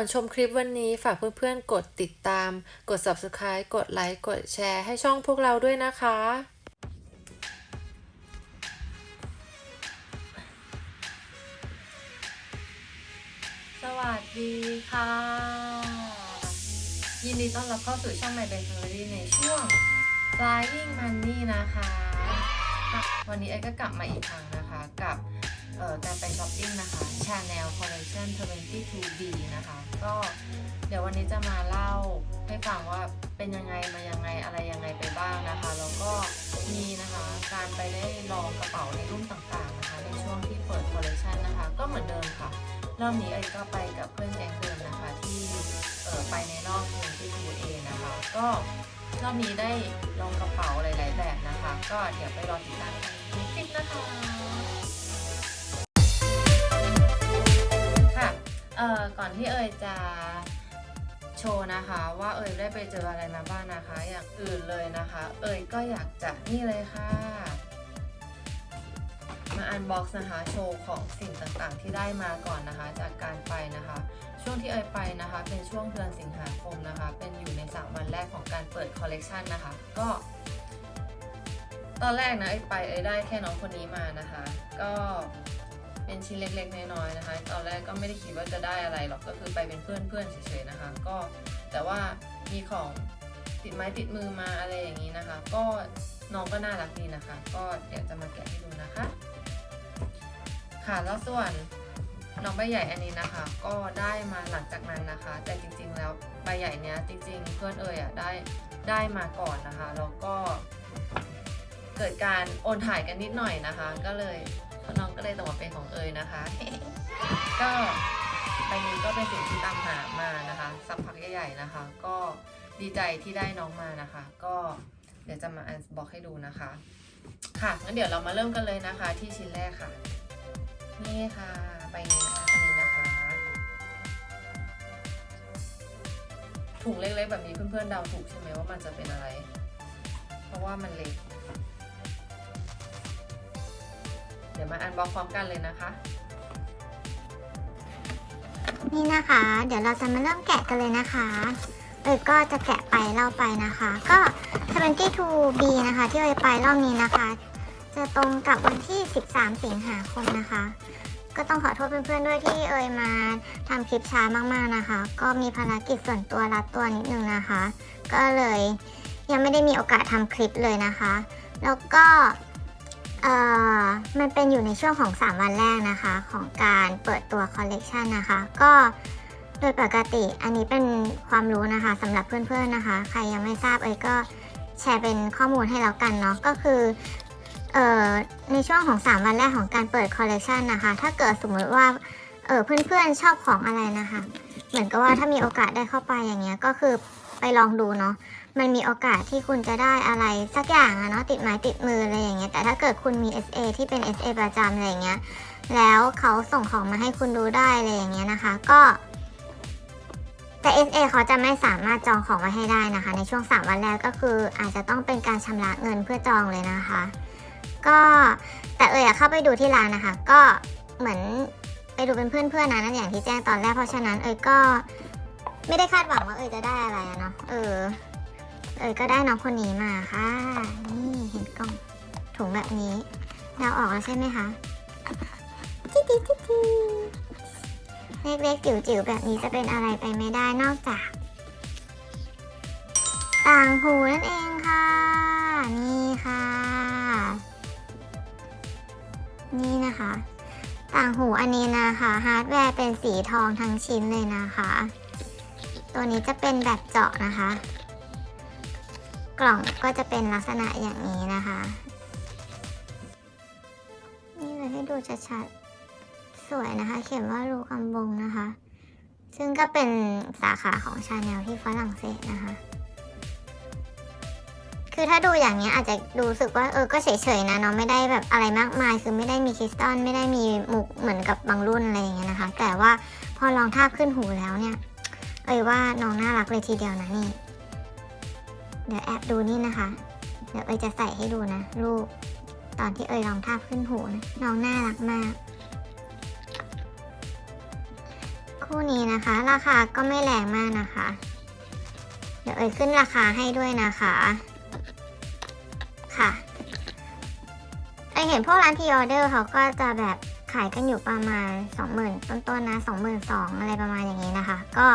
ก่อนชมคลิปวันนี้ฝากเพื่อนๆ กดติดตาม กด subscribe กดไลค์ กดแชร์ให้ช่องพวกเราด้วยนะคะ สวัสดีค่ะ ยินดีต้อนรับเข้าสู่ช่อง My b a n g Family ในช่วง Flying Money นะคะ วันนี้ไอ้ก็กลับมาอีกครั้งนะคะกับ การไปช้อปปิ้งนะคะ Chanel Collection 22B นะคะ ก็เดี๋ยววันนี้จะมาเล่าให้ฟังว่าเป็นยังไงมายังไงอะไรยังไงไปบ้างนะคะ แล้วก็มีนะคะการไปได้ลองกระเป๋าในรุ่นต่างๆนะคะ ในช่วงที่เปิด Collection นะคะ ก็เหมือนเดิมค่ะรอบนี้เอ้ก็ไปกับเพื่อนแก๊งเดิมนะคะ ที่เออไปในรอบหนึ่งที่ทูเอนะคะ ก็รอบนี้ได้ลองกระเป๋าหลายๆแบบนะคะ ก็เดี๋ยวไปรอติดตามคลิปนะคะ เอ่อก่อนที่เอ่ยจะโชว์นะคะว่าเอ่ยได้ไปเจออะไรมาบ้างนะคะ อย่างอื่นเลยนะคะ เอ่ยก็อยากจะนี่เลยค่ะ มาอันบ็อกซ์นะคะโชว์ของสิ่งต่างๆ ที่ได้มาก่อนนะคะ จากการไปนะคะ ช่วงที่เอ่ยไปนะคะ เป็นช่วงเดือนสิงหาคมนะคะ เป็นอยู่ในสามวันแรกของการเปิดคอลเลกชันนะคะ ก็ตอนแรกนะเอ้ยไปเอ้ยได้แค่น้องคนนี้มานะคะ ก็ เป็นชิ้นเล็ก ๆ น้อยๆนะคะ ตอนแรกก็ไม่ได้คิดว่าจะได้อะไรหรอกก็คือไปเป็นเพื่อนๆเฉยๆนะคะ ก็แต่ว่ามีของติดไม้ติดมือมาอะไรอย่างนี้นะคะ ก็น้องก็น่ารักดีนะคะ ก็เดี๋ยวจะมาแกะให้ดูนะคะค่ะแล้วส่วนน้องใบใหญ่อันนี้นะคะ ก็ได้มาหลังจากนั้นนะคะ แต่จริงๆแล้วใบใหญ่เนี้ยจริง ๆ เพื่อนเอ่ยอะได้ได้มาก่อนนะคะแล้วก็เกิดการโอนถ่ายกันนิดหน่อยนะคะ ก็เลย น้องก็เลยตกมาเป็นของเอยนะคะ ก็ใบนี้ก็เป็นสิ่งที่ตามหามานะคะสักพักใหญ่ๆนะคะ ก็ดีใจที่ได้น้องมานะคะ ก็เดี๋ยวจะมาอันบอกให้ดูนะคะ ค่ะงั้นเดี๋ยวเรามาเริ่มกันเลยนะคะ ที่ชิ้นแรกค่ะ นี่ค่ะใบนี้นะคะอันนี้นะคะ ถุงเล็กๆแบบนี้เพื่อนๆเดาถูกใช่ไหมว่ามันจะเป็นอะไร เพราะว่ามันเล็ก ดี๋ยวมาอันบ็อกพร้อมกันเลยนะคะ นี่นะคะ เดี๋ยวเราจะมาเริ่มแกะกันเลยนะคะเอยก็จะแกะไปเล่าไปนะคะ ก็ 72B นะคะ ที่เอยไปรอบนี้นะคะ จะตรงกับวันที่ 13 สิงหาคมนะคะ ก็ต้องขอโทษเพื่อนๆด้วยที่เอยมาทำคลิปช้ามากๆนะคะ ก็มีภารกิจส่วนตัวรัดตัวนิดนึงนะคะ ก็เลยยังไม่ได้มีโอกาสทำคลิปเลยนะคะ แล้วก็ เอ่อมันเป็นอยู่ในช่วงของ 3 วันแรกนะคะ ของการเปิดตัวคอลเลกชันนะคะ ก็โดยปกติอันนี้เป็นความรู้นะคะสำหรับเพื่อนๆนะคะ ใครยังไม่ทราบเอ้ยก็แชร์เป็นข้อมูลให้แล้วกันเนาะก็คือเอ่อในช่วงของ 3 วันแรกของการเปิดคอลเลกชันนะคะ ถ้าเกิดสมมติว่าเออเพื่อนๆชอบของอะไรนะคะ เหมือนกับว่าถ้ามีโอกาสได้เข้าไปอย่างเงี้ยก็คือไปลองดูเนาะ มันมีโอกาสที่คุณจะได้อะไรสักอย่างอะเนาะติดไม้ติดมืออะไรอย่างเงี้ยแต่ถ้าเกิดคุณมี SA ที่เป็น SA ประจำอะไรอย่างเงี้ยแล้วเขาส่งของมาให้คุณดูได้อะไรอย่างเงี้ยนะคะ ก็แต่ SA เขาจะไม่สามารถจองของไว้ให้ได้นะคะ ในช่วง 3 วันแรกก็คืออาจจะต้องเป็นการชำระเงินเพื่อจองเลยนะคะ ก็แต่เออเข้าไปดูที่ร้านนะคะ ก็เหมือนไปดูเป็นเพื่อนๆนะนั่นอย่างที่แจ้งตอนแรกเพราะฉะนั้นเอยก็ไม่ได้คาดหวังว่าเอยจะได้อะไรอะเนาะเออ เอยก็ได้น้องคนนี้มาค่ะ นี่เห็นกล่องถุงแบบนี้เดาออกแล้วใช่ไหมคะจิ๊ดจิ๊ดจิ๊ดจิ๊ดเล็กๆจิ๋วๆแบบนี้จะเป็นอะไรไปไม่ได้นอกจาก ต่างหูนั่นเองค่ะ นี่ค่ะ นี่นะคะ ต่างหูอันนี้นะคะฮาร์ดแวร์เป็นสีทองทั้งชิ้นเลยนะคะ ตัวนี้จะเป็นแบบเจาะนะคะ กล่องก็จะเป็นลักษณะอย่างนี้นะคะ นี่เลยให้ดูชัดๆ สวยนะคะ เขียนว่ารูคำบงนะคะ ซึ่งก็เป็นสาขาของชาแนลที่ฝรั่งเศสนะคะ คือถ้าดูอย่างนี้อาจจะดูสึกว่าเออก็เฉยๆนะเนาะไม่ได้แบบอะไรมากมาย คือไม่ได้มีคริสตัลไม่ได้มีมุกเหมือนกับบางรุ่นอะไรอย่างเงี้ยนะคะ แต่ว่าพอลองทาบขึ้นหูแล้วเนี่ย เอยว่าน้องน่ารักเลยทีเดียวนะนี่ เดี๋ยวแอบดูนี่นะคะ เดี๋ยวเอยจะใส่ให้ดูนะรูปตอนที่เอยลองทาบขึ้นหูนะน้องน่ารักมาก คู่นี้นะคะ ราคาก็ไม่แรงมากนะคะ เดี๋ยวเอ่ยขึ้นราคาให้ด้วยนะคะ ค่ะเอ่ยเห็นพวกร้านพีออเดอร์เขาก็จะแบบขายกันอยู่ประมาณ 20,000 ต้นๆนะ22,000อะไรประมาณอย่างนี้นะคะ ก็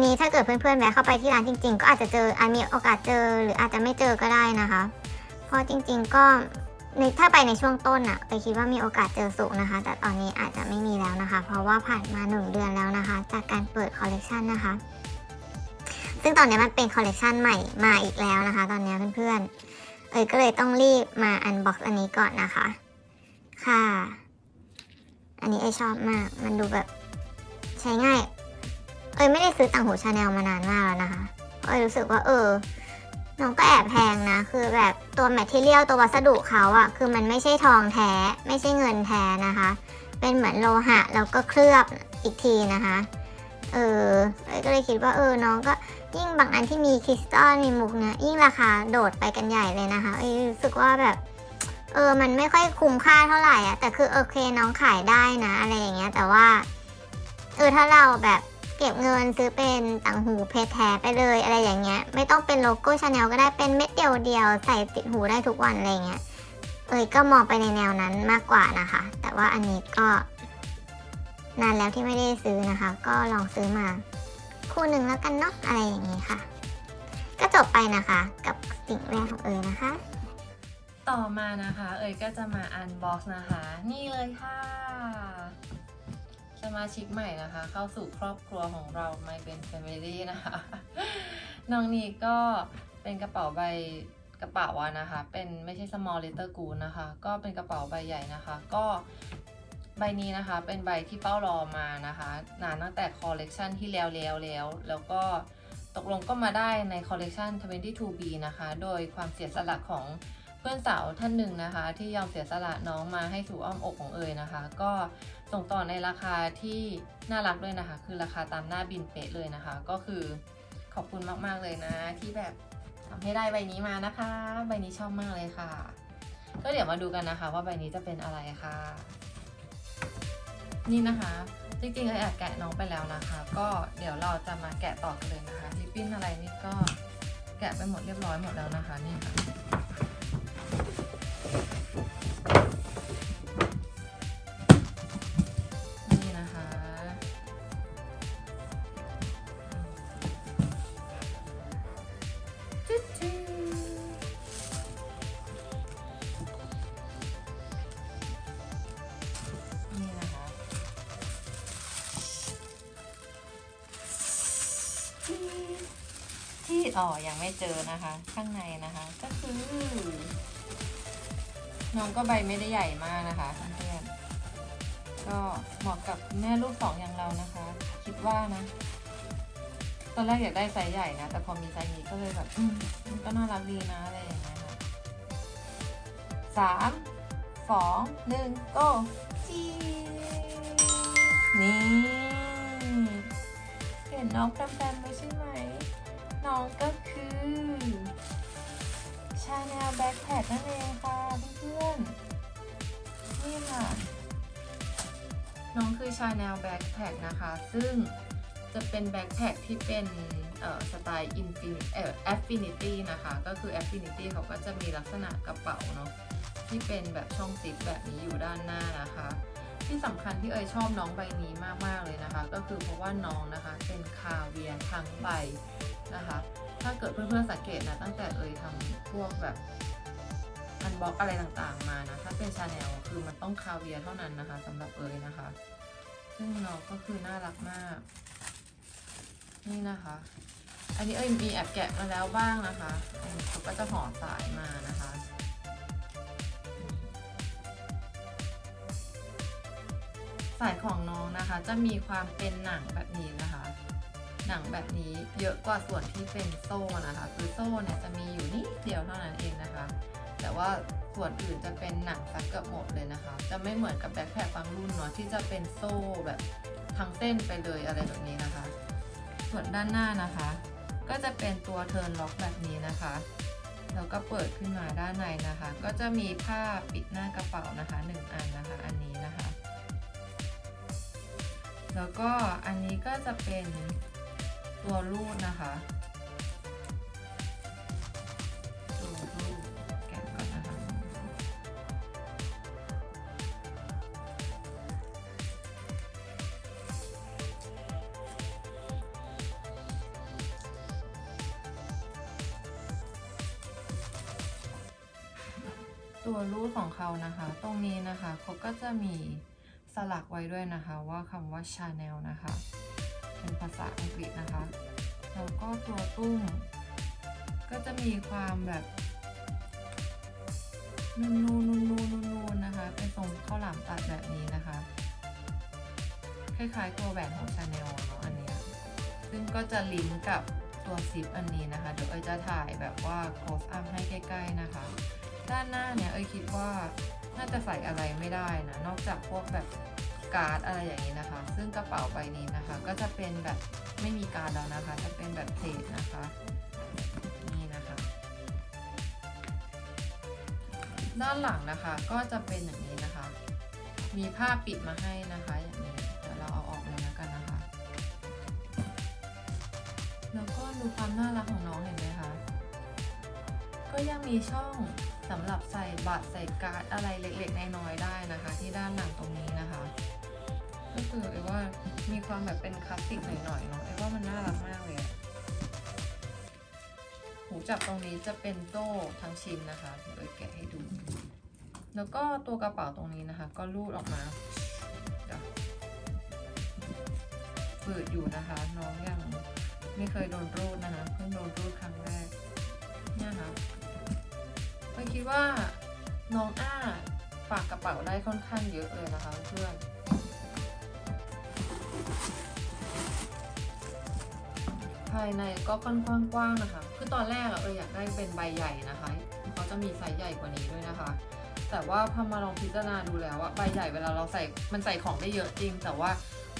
นนี้ถ้าเกิดเพื่อนๆแวะเข้าไปที่ร้านจริง ๆ ก็อาจจะเจออาจมีโอกาสเจอหรืออาจจะไม่เจอก็ได้นะคะ เพราะจริง ๆ ก็ในถ้าไปในช่วงต้นอะไปคิดว่ามีโอกาสเจอสูงนะคะ แต่ตอนนี้อาจจะไม่มีแล้วนะคะ เพราะว่าผ่านมาหนึ่งเดือนแล้วนะคะ จากการเปิดคอลเลกชันนะคะ ซึ่งตอนนี้มันเป็นคอลเลกชันใหม่มาอีกแล้วนะคะ ตอนนี้เพื่อนๆ เอยก็เลยต้องรีบมาอันบ็อกซ์อันนี้ก่อนนะคะ ค่ะ อันนี้เอยชอบมาก มันดูแบบใช้ง่าย เอยไม่ได้ซื้อต่างหูชาแนลมานานมากแล้วนะคะเอยรู้สึกว่า เออน้องก็แอบแพงนะ คือแบบตัวแมทเทียลตัววัสดุเขาอะคือมันไม่ใช่ทองแท้ ไม่ใช่เงินแท้นะคะ เป็นเหมือนโลหะแล้วก็เคลือบอีกทีนะคะ เออเอยก็เลยคิดว่าเออน้องก็ยิ่งบางอันที่มีคริสตัลมีมุกเนี่ยยิ่งราคาโดดไปกันใหญ่เลยนะคะเอยรู้สึกว่าแบบเออ มันไม่ค่อยคุ้มค่าเท่าไหร่อะแต่คือโอเคน้องขายได้นะ อะไรอย่างเงี้ย แต่ว่า เออ ถ้าเราแบบ เก็บเงินซื้อเป็นต่างหูเพชรแท้ไปเลยอะไรอย่างเงี้ย ไม่ต้องเป็นโลโก้ชาแนลก็ได้เป็นเม็ดเดียวเดียวๆใส่ติดหูได้ทุกวันอะไรเงี้ยเอยก็มองไปในแนวนั้นมากกว่านะคะ แต่ว่าอันนี้ก็นานแล้วที่ไม่ได้ซื้อนะคะ ก็ลองซื้อมา คู่หนึ่งแล้วกันเนาะอะไรอย่างนี้ค่ะ ก็จบไปนะคะ กับสิ่งแรกของเอยนะคะ ต่อมานะคะ เอ่ยก็จะมาอันบ็อกซ์นะคะ นี่เลยค่ะ สมาชิกใหม่นะคะ เข้าสู่ครอบครัวของเรา My Ben Family นะคะ น้องนี้ก็เป็นกระเป๋าใบกระเป๋าอะนะคะ เป็นไม่ใช่ small letter g o o นะคะ ก็เป็นกระเป๋าใบใหญ่นะคะ ก็ใบนี้นะคะ เป็นใบที่เป้ารอมานะคะ นานตั้งแต่คอลเลกชันที่แล้วแล้วแล้วแล้วก็ตกลงก็มาได้ในคอลเลกชัน 22B นะคะ โดยความเสียสละของ เพื่อนสาวท่านหนึ่งนะคะ ที่ยอมเสียสละน้องมาให้สู่อ้อมอกของเอยนะคะ ก็ส่งต่อในราคาที่น่ารักด้วยนะคะ คือราคาตามหน้าบินเป๊ะเลยนะคะ ก็คือขอบคุณมากๆเลยนะ ที่แบบทำให้ได้ใบนี้มานะคะ ใบนี้ชอบมากเลยค่ะ ก็เดี๋ยวมาดูกันนะคะ ว่าใบนี้จะเป็นอะไรค่ะ นี่นะคะจริงๆเอยแอบแกะน้องไปแล้วนะคะ ก็เดี๋ยวเราจะมาแกะต่อกันเลยนะคะริบบิ้นอะไรนี่ก็แกะไปหมดเรียบร้อยหมดแล้วนะคะนี่ค่ะ อ๋อ ยังไม่เจอนะคะ ข้างในนะคะ ก็คือ น้องก็ใบไม่ได้ใหญ่มากนะคะเพื่อนก็เหมาะกับแม่ลูกสองอย่างเรานะคะ คิดว่านะ ตอนแรกอยากได้ไซส์ใหญ่นะ แต่พอมีไซส์นี้ก็เลยแบบอืมมันก็น่ารักดีนะอะไรอย่างเงี้ยค่ะสามสองหนึ่งโก้จีนี่ เห็นน้องแปมๆไหมใช่ไหม น้องก็คือชาแนลแบ็คแพคนั่นเองค่ะเพื่อนๆนี่ค่ะ น้องคือชาแนลแบ็คแพคนะคะ ซึ่งจะเป็นแบ็คแพคที่เป็นสไตล์อินฟินิเอ่อแอฟฟินิตี้นะคะ ก็คือแอฟฟินิตี้เขาก็จะมีลักษณะกระเป๋าเนาะที่เป็นแบบช่องซิปแบบนี้อยู่ด้านหน้านะคะ ที่สำคัญที่เอ่ยชอบน้องใบนี้มากๆเลยนะคะ ก็คือเพราะว่าน้องนะคะเป็นคาเวียร์ทั้งใบ นะคะ ถ้าเกิดเพื่อนๆสังเกตนะตั้งแต่เอ่ยทำพวกแบบอันบ็อกอะไรต่างๆมานะ ถ้าเป็นชาแนลคือมันต้องคาเวียเท่านั้นนะคะสำหรับเอ่ยนะคะ ซึ่งน้องก็คือน่ารักมาก นี่นะคะ อันนี้เอ้ยมีแอบแกะมาแล้วบ้างนะคะอันนี้เขาก็จะห่อสายมานะคะสายของน้องนะคะ จะมีความเป็นหนังแบบนี้นะคะ หนังแบบนี้เยอะกว่าส่วนที่เป็นโซ่นะคะคือโซ่เนี่ยจะมีอยู่นิดเดียวเท่านั้นเองนะคะ แต่ว่าส่วนอื่นจะเป็นหนังซักเกือบหมดเลยนะคะ จะไม่เหมือนกับแบ็คแพคบางรุ่นเนาะที่จะเป็นโซ่แบบทั้งเส้นไปเลยอะไรแบบนี้นะคะ ส่วนด้านหน้านะคะ ก็จะเป็นตัวเทิร์นล็อกแบบนี้นะคะแล้วก็เปิดขึ้นมาด้านในนะคะ ก็จะมีผ้าปิดหน้ากระเป๋านะคะหนึ่งอันนะคะ อันนี้นะคะ แล้วก็อันนี้ก็จะเป็น ตัวรูดนะคะตัวรูดแกะก่อนนะคะตัวรูดของเขานะคะ ตรงนี้นะคะเขาก็จะมีสลักไว้ด้วยนะคะว่าคำว่า Chanel นะคะ เป็นภาษาอังกฤษนะคะ แล้วก็ตัวตุ้ม ก็จะมีความแบบนูนนูนนูนนูนนูนนูนนะคะ เป็นทรงข้าวหลามตัดแบบนี้นะคะ คล้ายๆตัวแหวนของ Chanel อะเนาะอันเนี้ยซึ่งก็จะลิงก์กับตัวซิปอันนี้นะคะ เดี๋ยวเอยจะถ่ายแบบว่า close up ให้ใกล้ๆนะคะ ด้านหน้าเนี่ยเอยคิดว่าน่าจะใส่อะไรไม่ได้นะ นอกจากพวกแบบ การ์ดอะไรอย่างนี้นะคะ ซึ่งกระเป๋าใบนี้นะคะ ก็จะเป็นแบบไม่มีการ์ดแล้วนะคะ จะเป็นแบบเพลทนะคะนี่นะคะ ด้านหลังนะคะก็จะเป็นอย่างนี้นะคะ มีผ้าปิดมาให้นะคะอย่างนี้เดี๋ยวเราเอาออกเลยแล้วกันนะคะ แล้วก็ดูความน่ารักของน้องเห็นไหมคะก็ยังมีช่องสำหรับใส่บัตรใส่การ์ดอะไรเล็กๆน้อยๆได้นะคะ ที่ด้านหลังตรงนี้ ก็คือไอ้ว่ามีความแบบเป็นคลาสสิกหน่อยๆเนาะไอ้ว่ามันน่ารักมากเลยหูจับตรงนี้จะเป็นโต้ทั้งชิ้นนะคะเดี๋ยวไอ้แกะให้ดู แล้วก็ตัวกระเป๋าตรงนี้นะคะ ก็รูดออกมาเดี๋ยวฝืดอยู่นะคะ น้องยังไม่เคยโดนรูดนะคะเพิ่งโดนรูดครั้งแรกเนี่ยค่ะก็คิดว่าน้องอ้าฝากกระเป๋าได้ค่อนข้างเยอะเลยนะคะเพื่อน ภายในก็ค่อนข้างกว้างนะคะ คือตอนแรกเอออยากได้เป็นใบใหญ่นะคะ เขาจะมีไซส์ใหญ่กว่านี้ด้วยนะคะ แต่ว่าพอมาลองพิจารณาดูแล้วว่าใบใหญ่เวลาเราใส่ มันใส่ของได้เยอะจริง แต่ว่า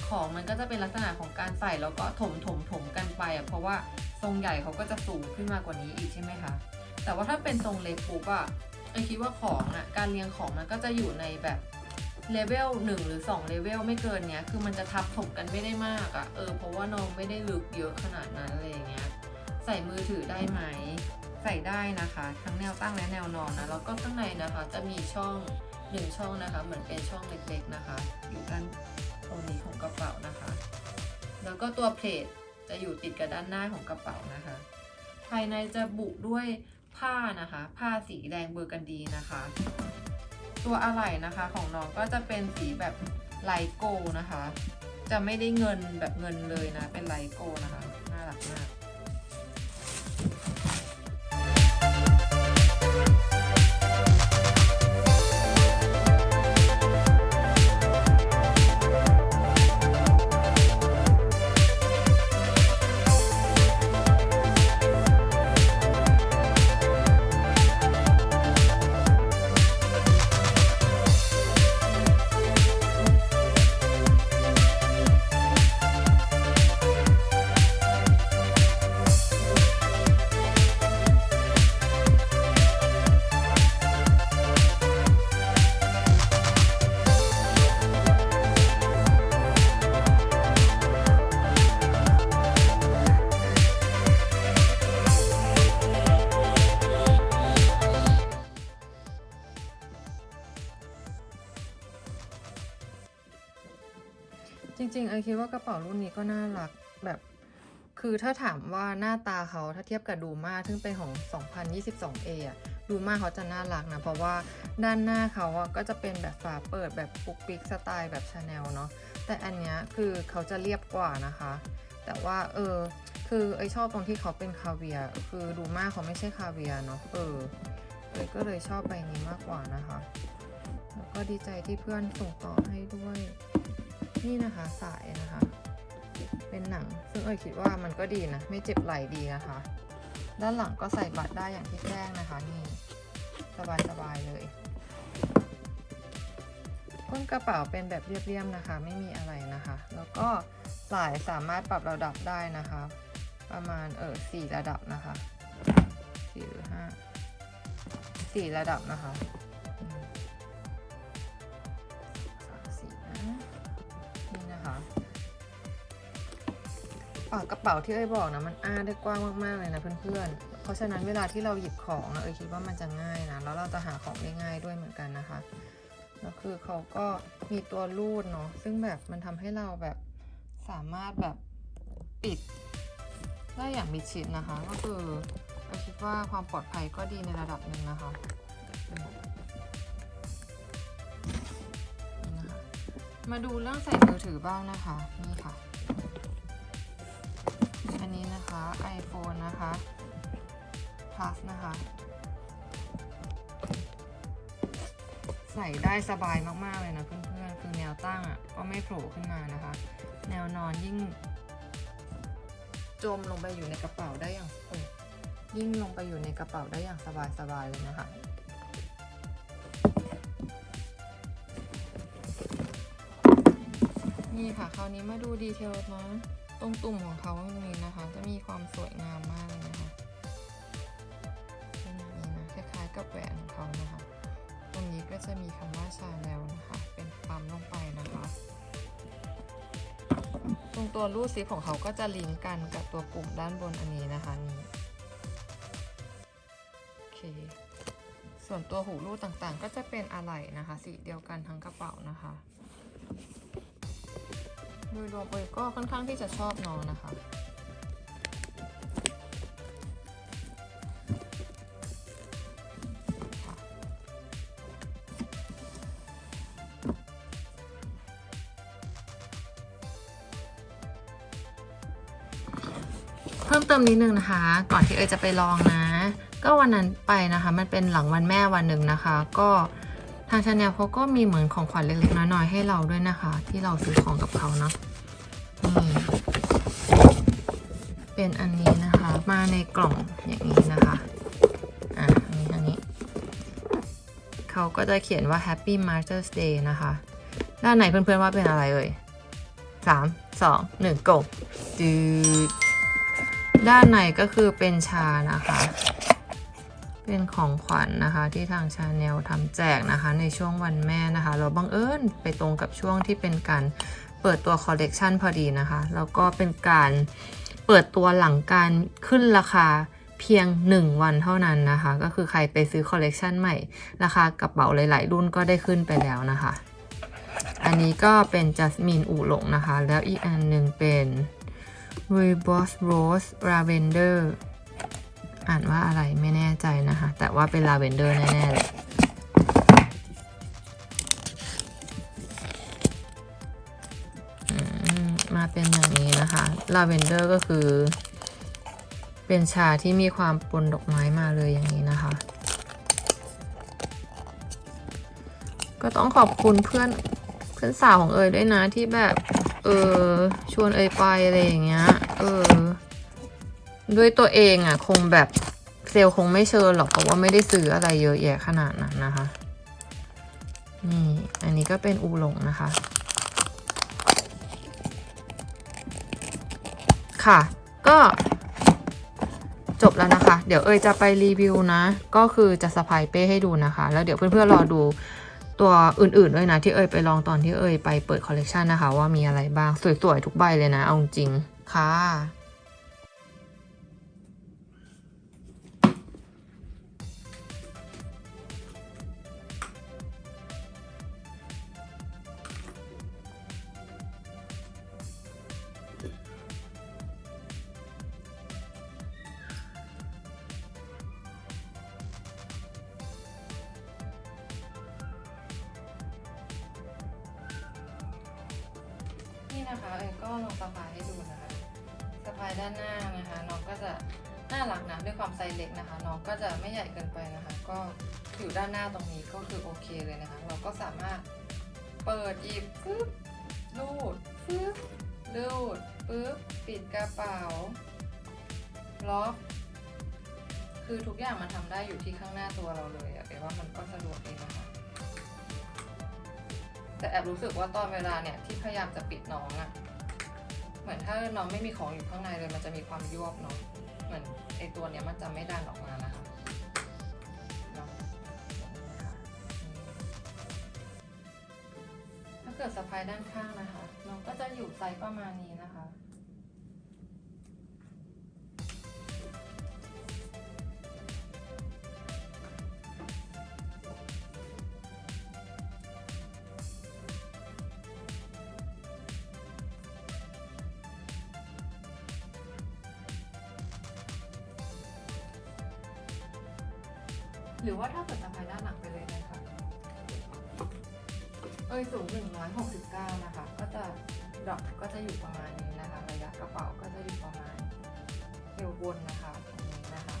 ของมันก็จะเป็นลักษณะของการใส่แล้วก็ถมถมถมกันไปอะเพราะว่าทรงใหญ่เขาก็จะสูงขึ้นมากว่านี้อีกใช่ไหมคะ แต่ว่าถ้าเป็นทรงเล็กปุ๊บอะเอคิดว่าของอะ การเรียงของมันก็จะอยู่ในแบบ เลเวลหนึ่งหรือ2เลเวลไม่เกินเนี้ยคือมันจะทับถมกันไม่ได้มากอะเออเพราะว่าน้องไม่ได้ลึกเยอะขนาดนั้นอะไรอย่างเงี้ยใส่มือถือได้ไหม ใส่ได้นะคะ ทั้งแนวตั้งและแนวนอนนะแล้วก็ข้างในนะคะจะมีช่องหนึ่งช่องนะคะ เหมือนเป็นช่องเล็กๆนะคะ อยู่ด้านตรงนี้ของกระเป๋านะคะ แล้วก็ตัวเพลทจะอยู่ติดกับด้านหน้าของกระเป๋านะคะ ภายในจะบุด้วยผ้านะคะ ผ้าสีแดงเบอร์กันดีนะคะ ตัวอะไหล่นะคะของน้องก็จะเป็นสีแบบไลโก้นะคะ จะไม่ได้เงินแบบเงินเลยนะ เป็นไลโก้นะคะ น่ารักมาก ไอคิดว่ากระเป๋ารุ่นนี้ก็น่ารักแบบคือถ้าถามว่าหน้าตาเขาถ้าเทียบกับดูมาซึ่งเป็นของ 2022A อะดูมาเขาจะน่ารักนะ เพราะว่าด้านหน้าเขาอะก็จะเป็นแบบฝาเปิดแบบปุกปิกสไตล์แบบชาแนลเนาะแต่อันเนี้ยคือเขาจะเรียบกว่านะคะ แต่ว่าเออคือไอชอบตรงที่เขาเป็นคาเวียคือดูมาเขาไม่ใช่คาเวียเนาะเออเอยก็เลยชอบใบนี้มากกว่านะคะ แล้วก็ดีใจที่เพื่อนส่งต่อให้ด้วย นี่นะคะสายนะคะ เป็นหนัง ซึ่งเอยคิดว่ามันก็ดีนะ ไม่เจ็บไหล่ดีนะคะ ด้านหลังก็ใส่บัตรได้อย่างที่แจ้งนะคะนี่สบายๆเลยก้นกระเป๋าเป็นแบบเรียบๆนะคะ ไม่มีอะไรนะคะ แล้วก็สายสามารถปรับระดับได้นะคะ ประมาณเออสี่ระดับนะคะสี่หรือห้าสี่ระดับนะคะ กกระเป๋าที่เอ้ยบอกนะมันอ้าได้กว้างมากๆเลยนะเพื่อนๆ เพราะฉะนั้นเวลาที่เราหยิบของอะเอ้ยคิดว่ามันจะง่ายนะแล้วเราจะหาของได้ง่ายด้วยเหมือนกันนะคะแล้วคือเขาก็มีตัวรูดเนาะซึ่งแบบมันทำให้เราแบบสามารถแบบปิดได้อย่างมิดชิดนะคะ ก็คือเอ้ยคิดว่าความปลอดภัยก็ดีในระดับหนึ่งนะคะมาดูเรื่องใส่มือถือบ้างนะคะ นี่ค่ะ นนี้นะคะ iPhone นะคะ plus นะคะ ใส่ได้สบายมาก ๆ เลยนะเพื่อนๆ คือแนวตั้งอะก็ไม่โผล่ขึ้นมานะคะ แนวนอนยิ่ง จมลงไปอยู่ในกระเป๋าได้อย่างยยิ่งลงไปอยู่ในกระเป๋าได้อย่างสบาย ๆ เลยนะคะนี่ค่ะ คราวนี้มาดูดีเทลนะ ตรงตุ่มของเขาตรงนี้นะคะ จะมีความสวยงามมากเลยนะคะเป็นอย่างนี้นะคล้ายๆกับแหวนของเขานะคะ ตรงนี้ก็จะมีคำว่าชาแนลนะคะ เป็นปั๊มลงไปนะคะ ตรงตัวรูดซิปของเขาก็จะลิงก์กันกับตัวปุ่มด้านบนอันนี้นะคะนี่โอเค ส่วนตัวหูรูดต่างๆ ก็จะเป็นอะไหล่นะคะ สีเดียวกันทั้งกระเป๋านะคะ โดยรวมเอยก็ค่อนข้างที่จะชอบน้องนะคะเพิ่มเติมนิดนึงนะคะ ก่อนที่เอยจะไปลองนะ ก็วันนั้นไปนะคะ มันเป็นหลังวันแม่วันหนึ่งนะคะ ก็ ทางชาแนลเขาก็มีเหมือนของขวัญเล็กๆน้อยๆให้เราด้วยนะคะ ที่เราซื้อของกับเขาเนาะนี่เป็นอันนี้นะคะ มาในกล่องอย่างนี้นะคะอะอันนี้อันนี้เขาก็จะเขียนว่า Happy Mother's Day นะคะ ด้านไหนเพื่อนๆว่าเป็นอะไรเอ่ยสามสองหนึ่งกบจืดด้านในก็คือเป็นชานะคะ เป็นของขวัญนะคะที่ทางชาแนลทำแจกนะคะในช่วงวันแม่นะคะเราบังเอิญไปตรงกับช่วงที่เป็นการเปิดตัวคอลเลกชันพอดีนะคะ แล้วก็เป็นการเปิดตัวหลังการขึ้นราคาเพียง 1 วันเท่านั้นนะคะ ก็คือใครไปซื้อคอลเลกชันใหม่ ราคากระเป๋าหลาย ๆ รุ่นก็ได้ขึ้นไปแล้วนะคะ อันนี้ก็เป็นจัสมินอูหลงนะคะ แล้วอีกอันหนึ่งเป็น r u b o s Rose Lavender อ่านว่าอะไรไม่แน่ใจนะคะ แต่ว่าเป็นลาเวนเดอร์แน่ๆเลยมมาเป็นอย่างนี้นะคะลาเวนเดอร์ก็คือ เป็นชาที่มีความปนดอกไม้มาเลยอย่างนี้นะคะ ก็ต้องขอบคุณเพื่อนเพื่อนสาวของเอยด้วยนะที่แบบ เออชวนเอยไปอะไรอย่างเงี้ย เออ ด้วยตัวเองอะ คงแบบเซลคงไม่เชิญหรอกเพราะว่าไม่ได้ซื้ออะไรเยอะแยะขนาดนั้นนะคะ นี่ อันนี้ก็เป็นอูหลงนะคะ ค่ะ ก็จบแล้วนะคะ เดี๋ยวเอยจะไปรีวิวนะ ก็คือจะสะพายเป้ให้ดูนะคะ แล้วเดี๋ยวเพื่อนๆรอดูตัวอื่นๆด้วยนะ ที่เอยไปลองตอนที่เอยไปเปิดคอลเลกชันนะคะ ว่ามีอะไรบ้างสวยๆทุกใบเลยนะ เอาจริงค่ะ ลองสะพายให้ดูนะคะสะพายด้านหน้านะคะ น้องก็จะน่ารักนะด้วยความไซส์เล็กนะคะ น้องก็จะไม่ใหญ่เกินไปนะคะ ก็อยู่ด้านหน้าตรงนี้ก็คือโอเคเลยนะคะ เราก็สามารถเปิดหยิบปึ๊บรูดปึ๊บรูดปึ๊บปิดกระเป๋าล็อกคือทุกอย่างมันทำได้อยู่ที่ข้างหน้าตัวเราเลยอะแปลว่ามันก็สะดวกดีนะคะแต่แอบรู้สึกว่าตอนเวลาเนี่ยที่พยายามจะปิดน้องอะ มือนถ้าน้องไม่มีของอยู่ข้างในเลย มันจะมีความยวบเนาะเหมือนไอตัวเนี้ยมันจะไม่ดันออกมานะคะเนาะถ้าเกิดสะพายด้านข้างนะคะ น้องก็จะอยู่ไซส์ประมาณนี้นะคะ เอ้ยสูง169 นะคะ ก็จะดอกก็จะอยู่ประมาณนี้นะคะ ระยะกระเป๋าก็จะอยู่ประมาณเอวบนนะคะตรงนี้นะคะ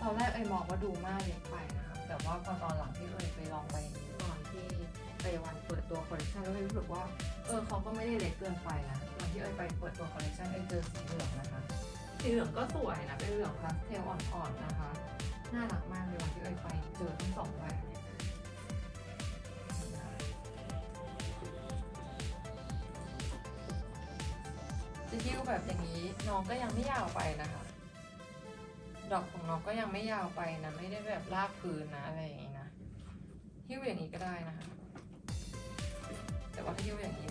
ตอนแรกเอ้ยมองว่าดูมากเล็กไปนะคะ แต่ว่าพอตอนหลังที่เอ้ยไปลองไปตอนที่ไปวันเปิดตัวคอลเลคชันแล้วเอ้ยรู้สึกว่าเออเขาก็ไม่ได้เล็กเกินไปนะตอนที่เอ้ยไปเปิดตัวคอลเลคชันเอ้ยเจอสีเหลืองนะคะสีเหลืองก็สวยนะเป็นเหลืองพาสเทลอ่อนๆนะคะ น่ารักมากเลยวันที่เอ้ยไปเจอทั้งสองแบบเนี่ยจะยิ้วแบบอย่างนี้น้องก็ยังไม่ยาวไปนะคะ ดอกของน้องก็ยังไม่ยาวไปนะ ไม่ได้แบบลากพื้นนะอะไรอย่างนี้นะหิ้วอย่างนี้ก็ได้นะคะ แต่ว่าถ้าหิ้วอย่างนี้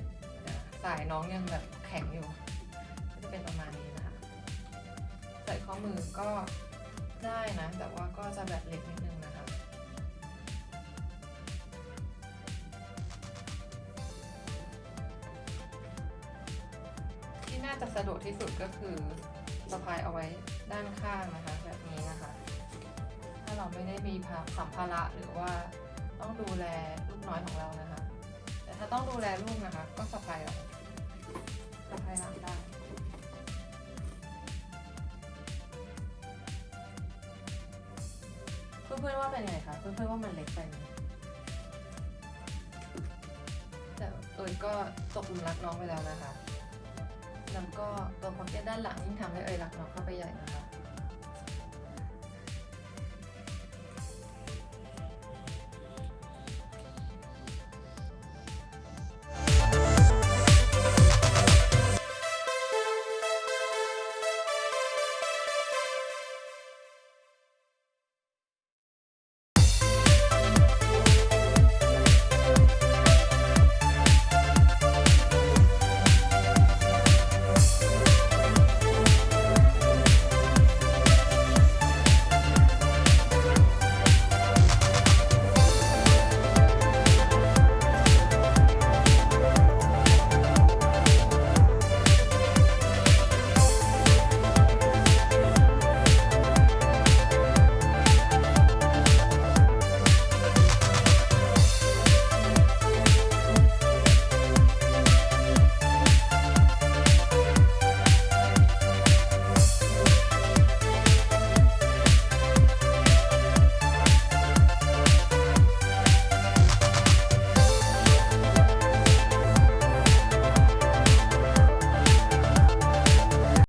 สายน้องยังแบบแข็งอยู่ ก็จะเป็นประมาณนี้นะคะ ใส่ข้อมือก็ ได้นะ แต่ว่าก็จะแบบเล็กนิดนึงนะคะที่น่าจะสะดวกที่สุดก็คือสะพายเอาไว้ด้านข้างนะคะ แบบนี้นะคะ ถ้าเราไม่ได้มีสัมภาระหรือว่าต้องดูแลลูกน้อยของเรานะคะ แต่ถ้าต้องดูแลลูกนะคะ ก็สะพายเอาสะพายหลังได้ เพื่อนๆว่าเป็นไงคะเพื่อนๆว่ามันเล็กไปไหมแต่เอยก็ตกหลุมรักน้องไปแล้วนะคะ แล้วก็ตัวพ็อกเก็ตด้านหลังยิ่งทำให้เอยรักน้องเข้าไปใหญ่นะคะ